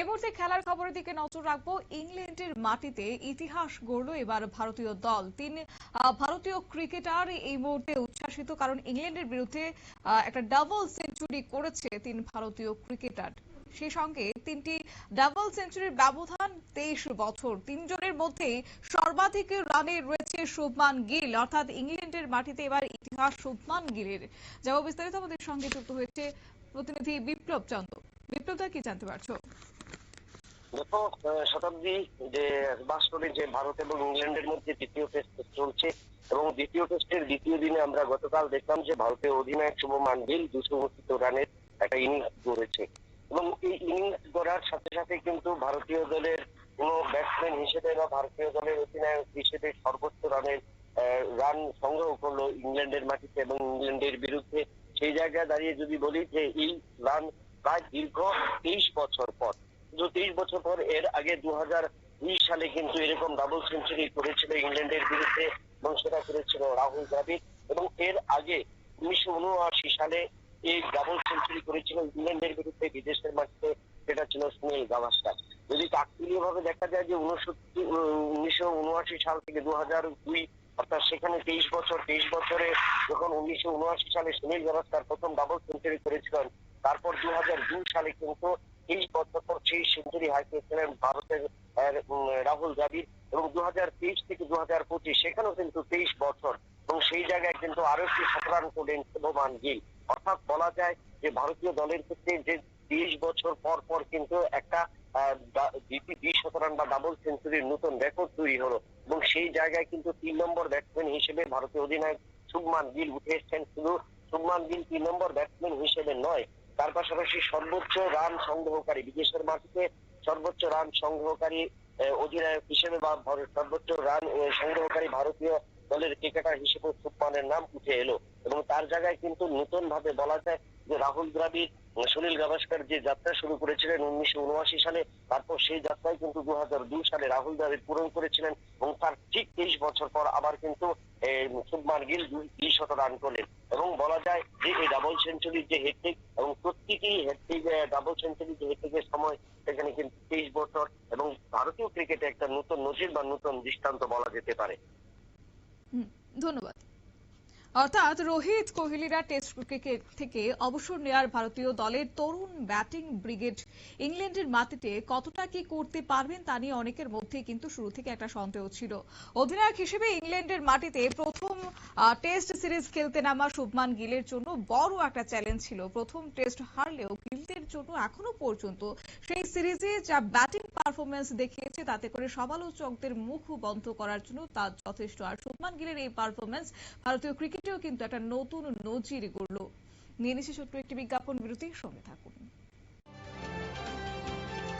মুহূর্তে খেলার খবরের দিকে নজর রাখব। ইংল্যান্ডের মাটিতে ইতিহাস গড়ল এবার ভারতীয় দল। তিন ভারতীয় ক্রিকেটার এই মুহূর্তে উচ্ছ্বাসিত কারণ ইংল্যান্ডের বিরুদ্ধে একটা ডাবল সেঞ্চুরি করেছে তিন ভারতীয় ক্রিকেটার। সেই সঙ্গে তিনটি ডাবল সেঞ্চুরির ব্যবধান তেইশ বছর। তিনজনের মধ্যে সর্বাধিক রানে রয়েছে শুভমান গিল। অর্থাৎ ইংল্যান্ডের মাটিতে এবার ইতিহাস শুভমান গিলের। যাব বিস্তারিত আমাদের সঙ্গে যুক্ত হয়েছে প্রতিনিধি বিপ্লব চন্দ্র বিপ্লব দা কি জানতে পারছ? গত শতাব্দী, যে বাস্তবে যে ভারত এবং ইংল্যান্ডের মধ্যে দ্বিতীয় টেস্ট চলছে, এবং দ্বিতীয় টেস্টের দ্বিতীয় দিনে আমরা গতকাল দেখলাম যে ভারতীয় অধিনায়ক শুভমান গিল দুশো উনত্রিত রানের একটা ইনিংস গড়েছে। এবং এই ইনিংস গড়ার সাথে সাথে কিন্তু ভারতীয় দলের কোন ব্যাটসম্যান হিসেবে বা ভারতীয় দলের অধিনায়ক হিসেবে সর্বোচ্চ রানের রান সংগ্রহ করল ইংল্যান্ডের মাটিতে এবং ইংল্যান্ডের বিরুদ্ধে। সেই জায়গায় দাঁড়িয়ে যদি বলি যে এই রান প্রায় দীর্ঘ তেইশ বছর পর। শুধু তেইশ বছর পর এর আগে দু দুই সালে কিন্তু এরকম ডাবল সেঞ্চুরি করেছিল ইংল্যান্ডের বিরুদ্ধে, এবং সেটা করেছিল রাহুল দ্রাবিড়। এবং এর আগে উনিশশো উনআশি সালে এই ডাবল সেঞ্চুরি করেছিল ইংল্যান্ডের বিরুদ্ধে, বিদেশের মাটিতে সেটা ছিল সুনীল গাভাস্কার। যদি তাৎপর্য ভাবে দেখা যায় যে উনসত্তর উনিশশো উনআশি সাল থেকে দু হাজার দুই, অর্থাৎ সেখানে তেইশ বছর, তেইশ বছরে যখন উনিশশো উনআশি সালে সুনীল গাভাস্কার প্রথম ডাবল সেঞ্চুরি করেছিলেন তারপর দু হাজার দুই সালে কিন্তু তেইশ বছর পর সেই সেঞ্চুরি হারিয়েছিলেন ভারতের রাহুল দ্রাবিড় এবং দু হাজার তেইশ থেকে দু হাজার পঁচিশ সেখানেও কিন্তু তেইশ বছর এবং সেই জায়গায় কিন্তু আরও একটি শতরান করলেন শুভমান গিল। অর্থাৎ বলা যায় যে ভারতীয় দলের ক্ষেত্রে যে তেইশ বছর পর পর কিন্তু একটা বিশ শতরান বা ডাবল সেঞ্চুরির নতুন রেকর্ড তৈরি হলো এবং সেই জায়গায় কিন্তু তিন নম্বর ব্যাটসম্যান হিসেবে ভারতীয় অধিনায়ক শুভমান গিল উঠে এসছেন। শুধু শুভমান গিল তিন নম্বর ব্যাটসম্যান হিসেবে নয় তার পাশাপাশি সর্বোচ্চ রান সংগ্রহকারী, বিদেশের মাটিতে সর্বোচ্চ রান সংগ্রহকারী অধিনায়ক হিসেবে বা সর্বোচ্চ রান সংগ্রহকারী ভারতীয় দলের ক্রিকেটার হিসেবে সুপানের নাম উঠে এলো। এবং তার জায়গায় কিন্তু নতুন ভাবে বলা যায় যে রাহুল দ্রাবিড় সুনীল গাভাস্কর যে যাত্রা শুরু করেছিলেন উনিশশো উনআশি সালে, তারপর সেই যাত্রায় কিন্তু দু হাজার দুই সালে রাহুল দ্রাবিড় পূরণ করেছিলেন এবং তার ঠিক তেইশ বছর পর আবার কিন্তু শুভমান গিল দুই শত রান করলেন। এবং বলা যায় যে এই ডাবল সেঞ্চুরির যে হেডটিক এবং প্রত্যেকেই হেডটিক ডাবল সেঞ্চুরির যে হেডটিকের সময় সেখানে কিন্তু তেইশ বছর এবং ভারতীয় ক্রিকেটে একটা নতুন নজির বা নতুন দৃষ্টান্ত বলা যেতে পারে। ধন্যবাদ। অর্থাৎ রোহিত কোহলিরা টেস্ট ক্রিকেট থেকে অবসর নেয়ার ভারতীয় দলের তরুণ ব্যাটিং ব্রিগেড ইংল্যান্ডের মাটিতে কতটা কি করতে পারবেন তা নিয়ে অনেকের মধ্যে কিন্তু শুরু থেকে একটা সন্দেহ ছিল। অধিনায়ক হিসেবে ইংল্যান্ডের মাটিতে প্রথম টেস্ট সিরিজ খেলতে নামা শুভমান গিলের জন্য বড় একটা চ্যালেঞ্জ ছিল। প্রথম টেস্ট হারলেও গিলের জন্য এখনও পর্যন্ত সেই সিরিজে যা ব্যাটিং পারফরমেন্স দেখিয়েছে তাতে করে সমালোচকদের মুখ বন্ধ করার জন্য তা যথেষ্ট। আর শুভমান গিলের এই পারফরমেন্স ভারতীয় ক্রিকেটেও কিন্তু একটা নতুন নজির গড়ল। নিয়ে নিচ্ছে ছোট্ট একটি বিজ্ঞাপন বিরতির সঙ্গে থাকুন।